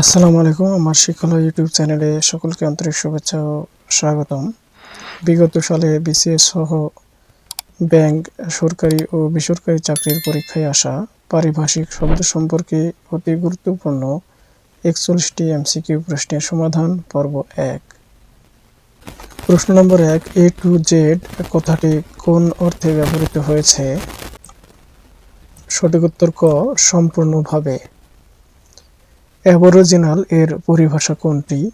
আসসালামু আলাইকুম, আমার শিক্ষালয় ইউটিউব চ্যানেলে সকলকে আন্তরিক শুভেচ্ছা ও স্বাগতম। বিগত সালে বিসিএস সহ ব্যাংক, সরকারি ও বেসরকারি চাকরির পরীক্ষায় আসা পারিভাষিক শব্দ সম্পর্কে অতি গুরুত্বপূর্ণ একচল্লিশটি এমসিকিউ প্রশ্নের সমাধান, পর্ব এক। প্রশ্ন নম্বর এক এ টু জেড কথাটি কোন অর্থে ব্যবহৃত হয়েছে? সঠিক উত্তর ক, সম্পূর্ণভাবে। অ্যাবরিজিনাল এর পরিভাষা কোনটি?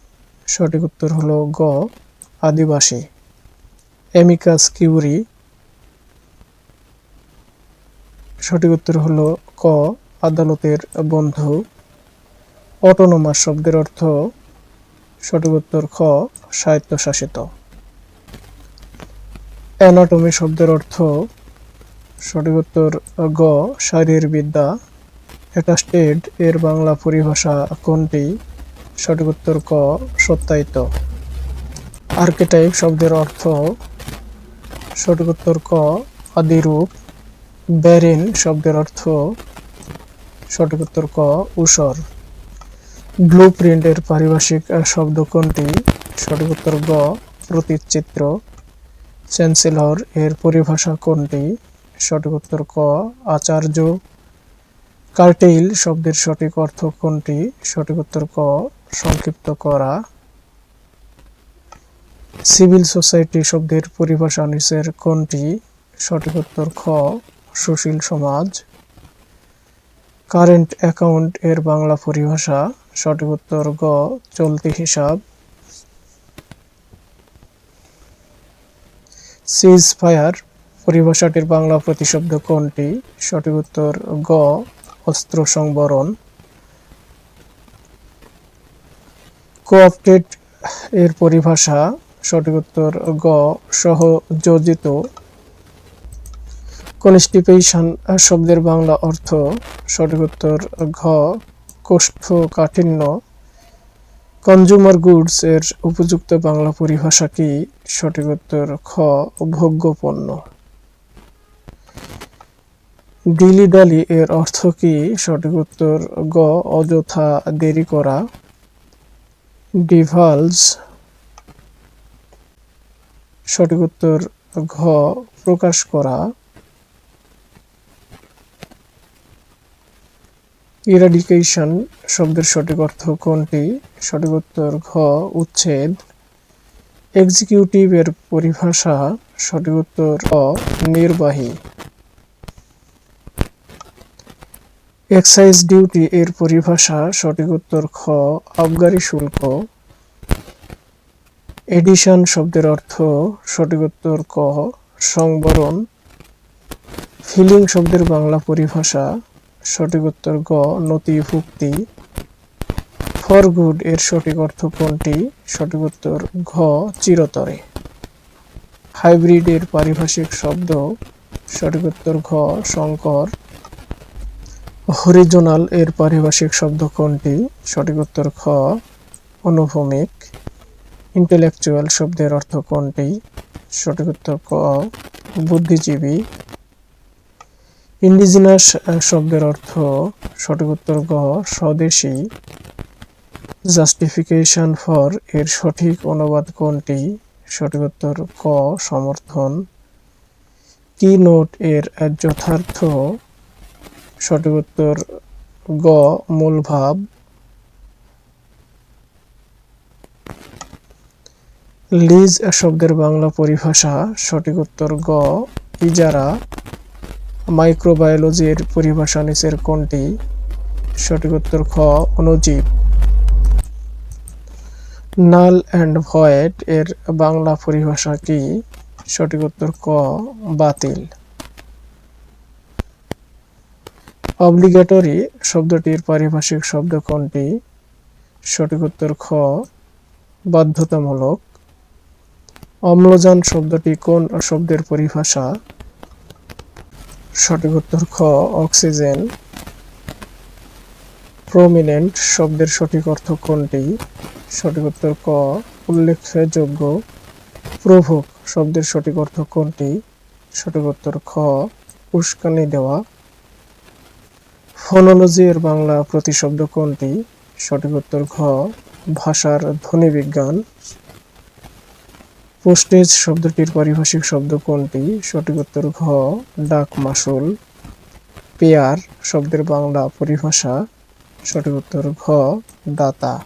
সঠিক উত্তর হলো গ, আদিবাসী। Amicus curiae. সঠিক উত্তর হলো ক, আদালতের বন্ধু। অটোনোমাস শব্দের অর্থ, সঠিক উত্তর খ, স্বায়ত্তশাসিত। অ্যানাটমি শব্দের অর্থ, সঠিক উত্তর গ, শারীরবিদ্যা। অ্যাটাস্টেড এর বাংলা পরিভাষা কোনটি? সঠিক উত্তর ক, সত্যায়িত। আর্কেটাইপ শব্দের অর্থ সঠিক উত্তর ক আদিরূপ ব্যারিন শব্দের অর্থ সঠিক উত্তর ক, উসর। ব্লু প্রিন্টের পারিভাষিক শব্দ কোনটি? সঠিক উত্তর গ প্রতিচিত্র চ্যান্সেলর এর পরিভাষা কোনটি? সঠিক উত্তর ক, আচার্য। কার্টেইল শব্দের সঠিক অর্থ কোনটি? সঠিক উত্তর ক, সংক্ষিপ্ত করা। সিভিল সোসাইটি শব্দের পরিভাষা নিচের কোনটি? সঠিক উত্তর খ, সুশীল সমাজ। কারেন্ট অ্যাকাউন্ট এর বাংলা পরিভাষা, সঠিক উত্তর গ, চলতি হিসাব। সিজ ফায়ার, পরিভাষাটির বাংলা প্রতিশব্দ কোনটি? সঠিক উত্তর গ অস্ত্র সংবরণ কোঅপটেড এর পরিভাষা, সঠিক উত্তর গ, সহযোজিত কনস্টিপেশন শব্দের বাংলা অর্থ, সঠিক উত্তর ঘ, কোষ্ঠকাঠিন্য কনজুমার গুডস এর উপযুক্ত বাংলা পরিভাষা কি, সঠিক উত্তর খ ভোগ্য পণ্য ডিলি ডালি এর অর্থ কি? সঠিক উত্তর, গ, অযথা দেরি করা। ডিভালস। সঠিক উত্তর, ঘ, প্রকাশ করা। ইরাডিকেশন শব্দের সঠিক অর্থ কোনটি? সঠিক উত্তর, ঘ, উচ্ছেদ। এক্সিকিউটিভ এর পরিভাষা, সঠিক উত্তর, অ, নির্বাহী। এক্সাইজ ডিউটি এর পরিভাষা, সঠিক উত্তর খ আবগারি শুল্ক। এডিশন শব্দের অর্থ, সঠিক উত্তর ক, সংবরণ। ফিলিং শব্দের বাংলা পরিভাষা, সঠিক উত্তর গ নথিভুক্তি ফর গুড এর সঠিক অর্থ কোনটি? সঠিক উত্তর ঘ, চিরতরে। হাইব্রিড এর পারিভাষিক শব্দ, সঠিক উত্তর ঘ সংকর হরিজোনাল এর পারিভাষিক শব্দ কোনটি? সঠিক উত্তর খ, অনুভূমিক। ইন্টেলেকচুয়াল শব্দের অর্থ কোনটি? সঠিক উত্তর ক, বুদ্ধিজীবী। ইন্ডিজিনাস শব্দের অর্থ সঠিক উত্তর গ, স্বদেশী। জাস্টিফিকেশন ফর এর সঠিক অনুবাদ কোনটি? সঠিক উত্তর ক, সমর্থন। কি নোট এর যথার্থ সঠিক উত্তর গ, মূল ভাব। লিজ শব্দের বাংলা পরিভাষা, সঠিক উত্তর গ, ইজারা। মাইক্রোবায়োলজির পরিভাষা নিচের কোনটি? সঠিক উত্তর খ, অণুজীব। নাল অ্যান্ড ভয়েড এর বাংলা পরিভাষা কি? সঠিক উত্তর ক, বাতিল। অব্লিগেটরি শব্দটির পারিভাষিক শব্দ কোনটি? সঠিক উত্তর খ, বাধ্যতামূলক। অম্লজান শব্দটি কোন শব্দের পরিভাষা? সঠিক উত্তর খ, অক্সিজেন। প্রমিনেন্ট শব্দের সঠিক অর্থ কোনটি? সঠিক উত্তর ক, উল্লেখযোগ্য। প্রভোগ শব্দের সঠিক অর্থ কোনটি? সঠিক উত্তর খ, উস্কানি দেওয়া। ফোনোলজি এর বাংলা প্রতিশব্দ কোনটি? সঠিক উত্তর ঘ, ভাষার ধ্বনি বিজ্ঞান। পোস্টেজ শব্দটির পারিভাষিক শব্দ কোনটি? সঠিক উত্তর ঘ, ডাক মাসুল। পেয়ার শব্দের বাংলা পরিভাষা। সঠিক উত্তর ঘ, দাতা।